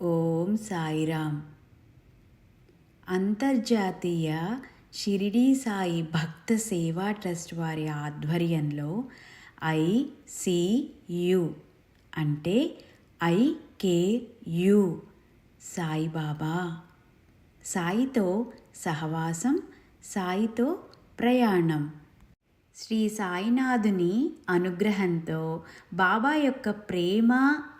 ఓం సాయిరామ్. అంతర్జాతీయ షిరిడీ సాయి భక్త సేవా ట్రస్ట్ వారి ఆధ్వర్యంలో ఐసియు అంటే ఐకేయు సాయిబాబా. సాయితో సహవాసం సాయితో ప్రయాణం. శ్రీ సాయినాథుని అనుగ్రహంతో బాబా యొక్క ప్రేమ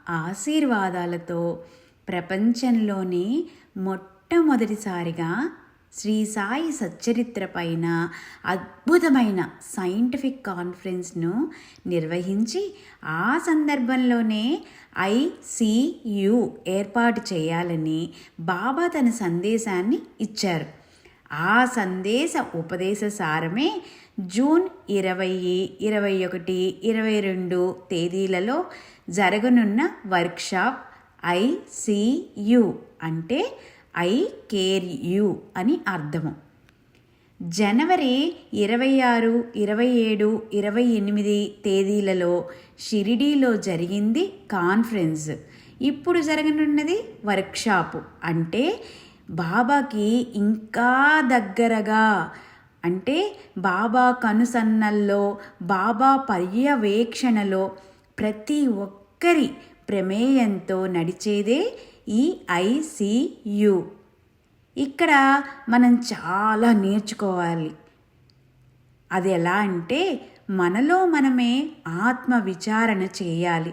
ఆశీర్వాదాలతో ప్రపంచంలోనే మొట్టమొదటిసారిగా శ్రీ సాయి సచ్చరిత్ర పైన అద్భుతమైన సైంటిఫిక్ కాన్ఫరెన్స్ను నిర్వహించి ఆ సందర్భంలోనే ఐసియు ఏర్పాటు చేయాలని బాబా తన సందేశాన్ని ఇచ్చారు. ఆ సందేశ ఉపదేశ సారమే జూన్ ఇరవై ఇరవై ఒకటి ఇరవై రెండు తేదీలలో జరగనున్న వర్క్షాప్ ఐసియు అంటే ఐ కేర్ యు అని అర్థము. జనవరి ఇరవై ఆరు ఇరవై ఏడు ఇరవై ఎనిమిది తేదీలలో షిరిడీలో జరిగింది కాన్ఫరెన్స్. ఇప్పుడు జరగనున్నది వర్క్షాపు. అంటే బాబాకి ఇంకా దగ్గరగా అంటే బాబా కనుసన్నల్లో బాబా పర్యవేక్షణలో ప్రతి ఒక్కరి ప్రమేయంతో నడిచేదే ఈ ఐసియు ఇక్కడ మనం చాలా నేర్చుకోవాలి. అది ఎలా అంటే మనలో మనమే ఆత్మ విచారణ చేయాలి.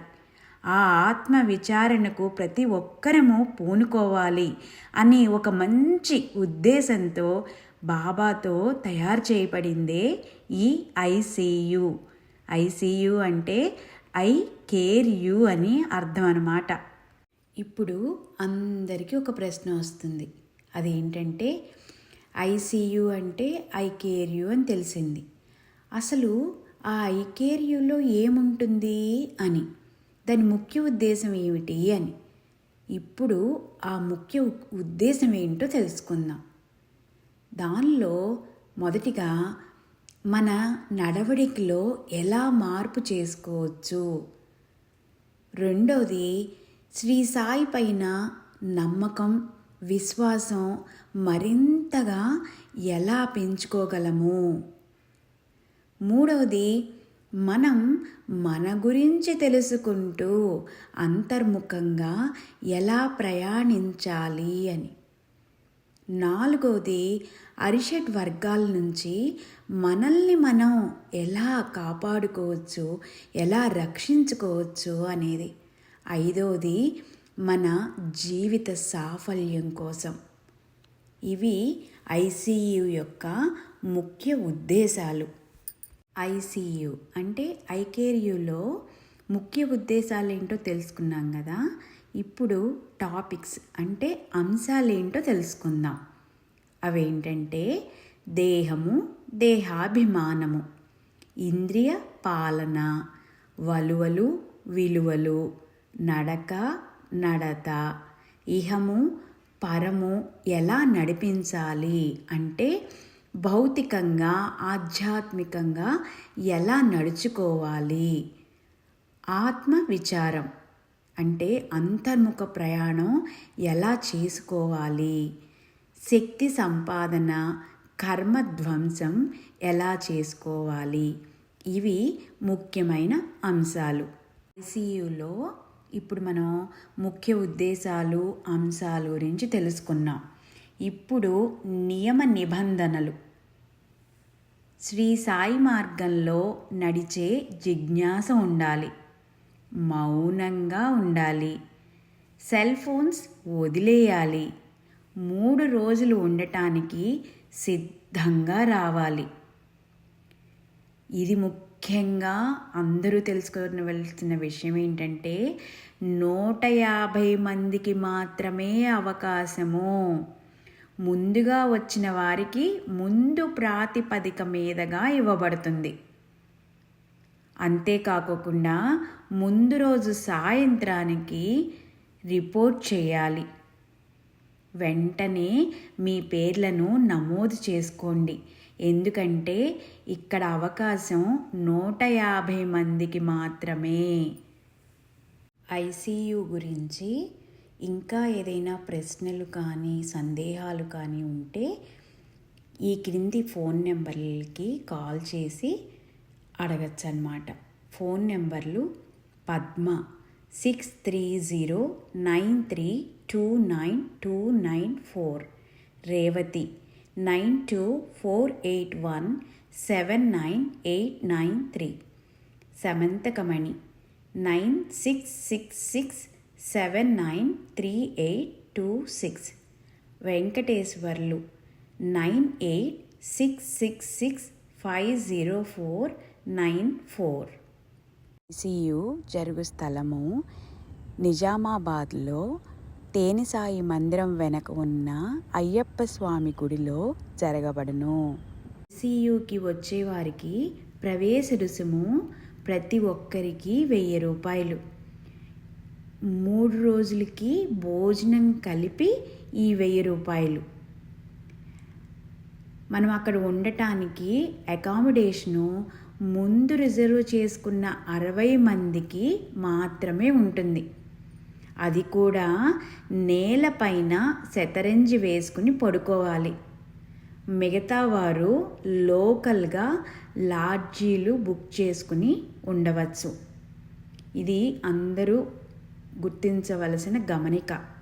ఆ ఆత్మ విచారణకు ప్రతి ఒక్కరము పూనుకోవాలి అని ఒక మంచి ఉద్దేశంతో బాబాతో తయారు చేయబడిందే ఈ ఐసియు ఐసియు అంటే ఐ కేర్ యూ అని అర్థం అన్నమాట. ఇప్పుడు అందరికీ ఒక ప్రశ్న వస్తుంది. అదేంటంటే ఐసీయు అంటే ఐ కేర్ యూ అని తెలిసింది. అసలు ఆ ఐ కేర్ యూలో ఏముంటుంది అని దాని ముఖ్య ఉద్దేశం ఏమిటి అని. ఇప్పుడు ఆ ముఖ్య ఉద్దేశం ఏంటో తెలుసుకుందాం. దానిలో మొదటిగా మన నడవడికలో ఎలా మార్పు చేసుకోవచ్చు? రెండవది శ్రీ సాయి పైన నమ్మకం విశ్వాసం మరింతగా ఎలా పెంచుకోగలము? మూడవది మనం మన గురించి తెలుసుకుంటూ అంతర్ముఖంగా ఎలా ప్రయాణించాలి అని. నాలుగవది అరిషడ్ వర్గాల నుంచి మనల్ని మనం ఎలా కాపాడుకోవచ్చు ఎలా రక్షించుకోవచ్చు అనేది. ఐదవది మన జీవిత సాఫల్యం కోసం. ఇవి ఐసీయు యొక్క ముఖ్య ఉద్దేశాలు. ఐసీయు అంటే ఐకేర్యులో ముఖ్య ఉద్దేశాలు ఏంటో తెలుసుకున్నాం కదా. ఇప్పుడు టాపిక్స్ అంటే అంశాలేంటో తెలుసుకుందాం. అవేంటంటే దేహము దేహాభిమానము ఇంద్రియ పాలన వలువలు విలువలు నడక నడత ఇహము పరము ఎలా నడిపించాలి అంటే భౌతికంగా ఆధ్యాత్మికంగా ఎలా నడుచుకోవాలి? ఆత్మ విచారం అంటే అంతర్ముఖ ప్రయాణం ఎలా చేసుకోవాలి? శక్తి సంపాదన కర్మధ్వంసం ఎలా చేసుకోవాలి? ఇవి ముఖ్యమైన అంశాలు. ఐసీయులో ఇప్పుడు మనం ముఖ్య ఉద్దేశాలు అంశాలు గురించి తెలుసుకున్నాం. ఇప్పుడు నియమ నిబంధనలు. శ్రీ సాయి మార్గంలో నడిచే జిజ్ఞాస ఉండాలి. మౌనంగా ఉండాలి. సెల్ ఫోన్స్ వదిలేయాలి. మూడు రోజులు ఉండటానికి సిద్ధంగా రావాలి. ఇది ముఖ్యంగా అందరూ తెలుసుకోవలసిన విషయం ఏంటంటే నూట యాభై మందికి మాత్రమే అవకాశము. ముందుగా వచ్చిన వారికి ముందు ప్రాతిపదిక మీదగా ఇవ్వబడుతుంది. అంతేకాకుండా ముందు రోజు సాయంత్రానికి రిపోర్ట్ చేయాలి. వెంటనే మీ పేర్లను నమోదు చేసుకోండి. ఎందుకంటే ఇక్కడ అవకాశం నూట యాభై మందికి మాత్రమే. ఐసీయు గురించి ఇంకా ఏదైనా ప్రశ్నలు కానీ సందేహాలు కానీ ఉంటే ఈ క్రింది ఫోన్ నెంబర్లకి కాల్ చేసి అడగచ్చు అనమాట ఫోన్ నెంబర్లు Padma six three zero nine three two nine two nine four Revathi nine two four eight one seven nine eight nine three Samanthakamani nine six six six seven nine three eight two six Venkateswarlu nine eight six six six five zero four nine four. ICU జరుగు స్థలము నిజామాబాద్లో తేనిసాయి మందిరం వెనక ఉన్న అయ్యప్ప స్వామి గుడిలో జరగబడును. ఐసీయుకి వచ్చేవారికి ప్రవేశ రుసుము ప్రతి ఒక్కరికి వెయ్యి రూపాయలు. మూడు రోజులకి భోజనం కలిపి ఈ వెయ్యి రూపాయలు. మనం అక్కడ ఉండటానికి అకామిడేషను ముందు రిజర్వ్ చేసుకున్న అరవై మందికి మాత్రమే ఉంటుంది. అది కూడా నేలపైన శతరంజి వేసుకుని పడుకోవాలి. మిగతా వారు లోకల్గా లాడ్జీలు బుక్ చేసుకుని ఉండవచ్చు. ఇది అందరూ గుర్తించవలసిన గమనిక.